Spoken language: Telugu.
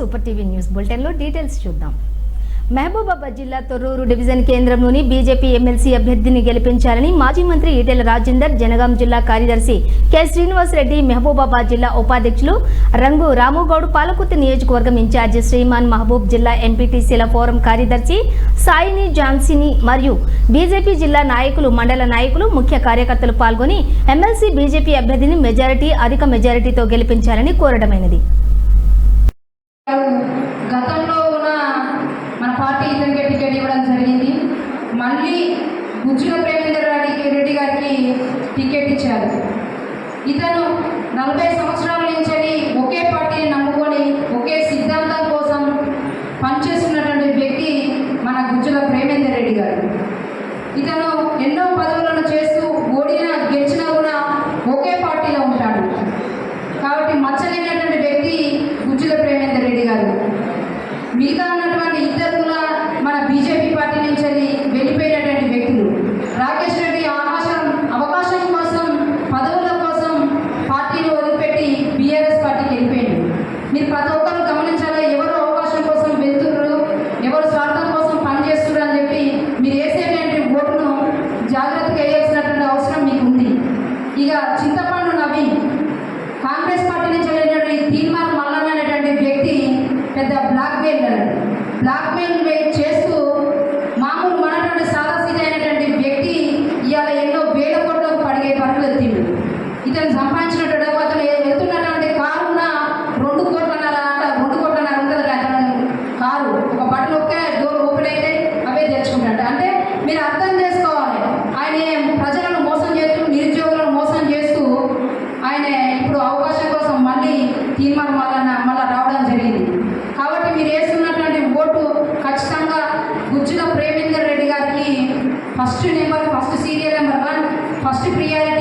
సూపర్ టీవీ న్యూస్ బులెటిన్లో డీటెయిల్స్ చూద్దాం. మహబూబాబాద్ జిల్లా తొర్రూరు డివిజన్ కేంద్రంలోని బీజేపీ ఎమ్మెల్సీ అభ్యర్థిని గెలిపించాలని మాజీ మంత్రి ఈటెల రాజేందర్ జనగాం జిల్లా కార్యదర్శి కె. శ్రీనివాస్ రెడ్డి మహబూబాబాద్ జిల్లా ఉపాధ్యక్షులు రంగు రాముగౌడ్ పాలకుర్తి నియోజకవర్గం ఇన్ఛార్జి శ్రీమాన్ మహబూబ్ జిల్లా ఎంపీటీసీల ఫోరం కార్యదర్శి సాయిని జాన్సిని మరియు బీజేపీ జిల్లా నాయకులు మండల నాయకులు ముఖ్య కార్యకర్తలు పాల్గొని ఎమ్మెల్సీ బీజేపీ అభ్యర్థిని మెజారిటీ అధిక మెజారిటీతో గెలిపించాలని కోరడమైనది. మళ్ళీ గుజ్జుల ప్రేమేందర్ రెడ్డి రెడ్డి గారికి టికెట్ ఇచ్చారు. ఇతను నలభై సంవత్సరాల నుంచి ఒకే పార్టీని నమ్ముకొని ఒకే సిద్ధాంతం కోసం పనిచేస్తున్నటువంటి వ్యక్తి మన గుజ్జుల ప్రేమేందర్ రెడ్డి గారు. ఇతను చింతపండు నవీన్. కాంగ్రెస్ పార్టీ నుంచి వెళ్ళినటువంటి తీర్మానం మల్లన్న అనేటువంటి వ్యక్తి పెద్ద బ్లాక్ మెయిల్ బ్లాక్ మెయిల్ చేస్తూ మామూలు మనటువంటి సాదాసీద అయినటువంటి వ్యక్తి ఇవాళ ఎన్నో వేల కోట్లకు పడిగే పనులు ఎత్తిండు ఇతను సంపాదించినటువంటి అతను వెళ్తున్నటువంటి కారు ఉన్న రెండు కోట్లన్నర అంట రెండు కోట్లన్నర ఉంటుంది అతను కారు. ఒక బట్టలు ఒక్క డోర్ ఓపెన్ అయితే అవే తెచ్చుకున్నట్టు అంటే మీరు first number first serial number one first priority